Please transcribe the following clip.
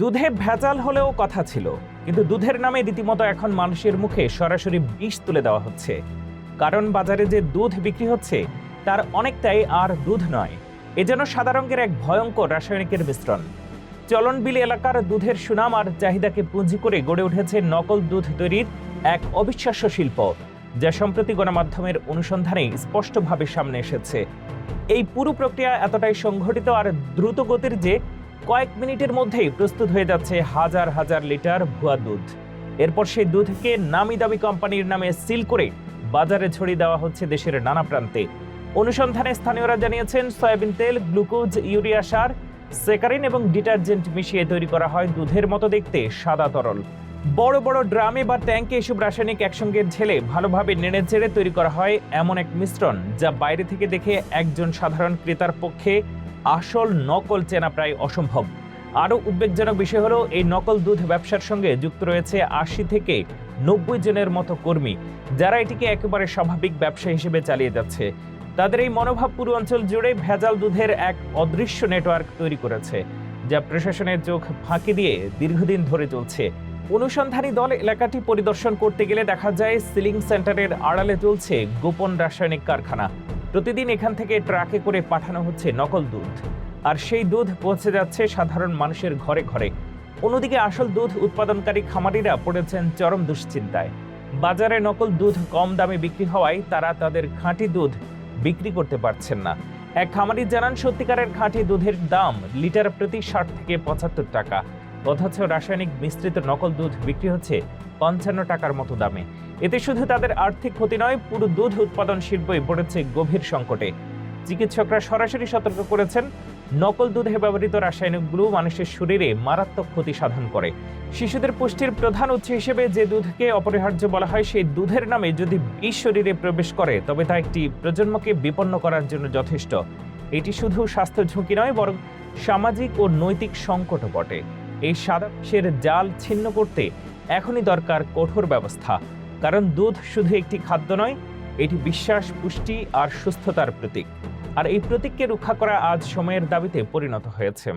দুধে ভেজাল হলেও কথা ছিল, কিন্তু দুধের নামে রীতিমতো এখন মানুষের মুখে সরাসরি বিষ তুলে দেওয়া হচ্ছে। কারণ বাজারে যে দুধ বিক্রি হচ্ছে, তার অনেকটাই আর দুধ নয়। এ যেন সাদা রঙের এক ভয়ঙ্কর রাসায়নিকের মিশ্রণ। চলনবিল এলাকার দুধের সুনাম আর চাহিদাকে পুঁজি করে গড়ে উঠেছে নকল দুধ তৈরির এক অবিশ্বাস্য শিল্প, যা সম্প্রতি গণমাধ্যমের অনুসন্ধানে স্পষ্টভাবে সামনে এসেছে। এই পুরো প্রক্রিয়া এতটাই সংঘটিত আর দ্রুত গতির যে কয়েক মিনিটের মধ্যেই প্রস্তুত হয়ে যাচ্ছে হাজার হাজার লিটার ভুয়া দুধ। এরপর সেই দুধকে নামি দামি কোম্পানির নামে সিল করে বাজারে ছড়িয়ে দেওয়া হচ্ছে দেশের নানা প্রান্তে। অনুসন্ধানে স্থানীয়রা জানিয়েছেন, সয়াবিন তেল, গ্লুকোজ, ইউরিয়া সার, সেকারিন এবং ডিটারজেন্ট মিশিয়ে তৈরি করা হয় দুধের মতো দেখতে সাদা তরল। বড় বড় ড্রামে বা ট্যাঙ্কে এসব রাসায়নিক একসঙ্গে ঝেলে ভালোভাবে নেড়ে চেড়ে তৈরি করা হয় এমন এক মিশ্রণ যা বাইরে থেকে দেখে একজন সাধারণ ক্রেতার পক্ষে আসল নকল চেনা প্রায় অসম্ভব। আরও উদ্বেগজনক বিষয় হলো, এই নকল দুধ ব্যবসার সঙ্গে যুক্ত রয়েছে আশি থেকে নব্বই জনের মতো কর্মী, যারা এটিকে একেবারে স্বাভাবিক ব্যবসা হিসেবে চালিয়ে যাচ্ছে। তাদের এই মনোভাব পুরো অঞ্চল জুড়ে ভেজাল দুধের এক অদৃশ্য নেটওয়ার্ক তৈরি করেছে, যা প্রশাসনের চোখ ফাঁকি দিয়ে দীর্ঘদিন ধরে চলছে। অনুসন্ধানী দল এলাকাটি পরিদর্শন করতে গেলে দেখা যায়, সিলিং সেন্টারের আড়ালে চলছে গোপন রাসায়নিক কারখানা। প্রতিদিন এখান থেকে ট্রাকে করে পাঠানো হচ্ছে নকল দুধ। আর সেই দুধ পৌঁছে যাচ্ছে সাধারণ মানুষের ঘরে ঘরে। অন্যদিকে আসল দুধ উৎপাদনকারী খামারিরা পড়েছেন চরম দুশ্চিন্তায়। বাজারে নকল দুধ কম দামে বিক্রি হওয়ায় তারা তাদের খাঁটি দুধ বিক্রি করতে পারছেন না। এক খামারি জানান, সত্যিকারের খাঁটি দুধের দাম লিটার প্রতি ষাট থেকে পঁচাত্তর টাকা। অথচ রাসায়নিক মিশ্রিত নকল দুধ বিক্রি হচ্ছে পঞ্চান্ন টাকার মতো দামে। এতে শুধু তাদের আর্থিক ক্ষতি নয়, পুরো দুধ উৎপাদন শিল্পই পড়েছে গভীর সংকটে। চিকিৎসকরা সরাসরি সতর্ক করেছেন, নকল দুধে ব্যবহৃত রাসায়নিকগুলো মানুষের শরীরে মারাত্মক ক্ষতি সাধন করে। শিশুদের পুষ্টির প্রধান উৎস হিসেবে যে দুধকে অপরিহার্য বলা হয়, সেই দুধের নামে যদি বিষ শরীরে প্রবেশ করে, তবে তা একটি প্রজন্মকে বিপন্ন করার জন্য যথেষ্ট। এটি শুধু স্বাস্থ্য ঝুঁকি নয়, বরং সামাজিক ও নৈতিক সংকটও বটে। এই সাদা জাল ছিন্ন করতে এখনই দরকার কঠোর ব্যবস্থা। কারণ দুধ শুধু একটি খাদ্য নয়, এটি বিশ্বাস, পুষ্টি আর সুস্থতার প্রতীক। আর এই প্রতীককে রক্ষা করা আজ সময়ের দাবিতে পরিণত হয়েছে।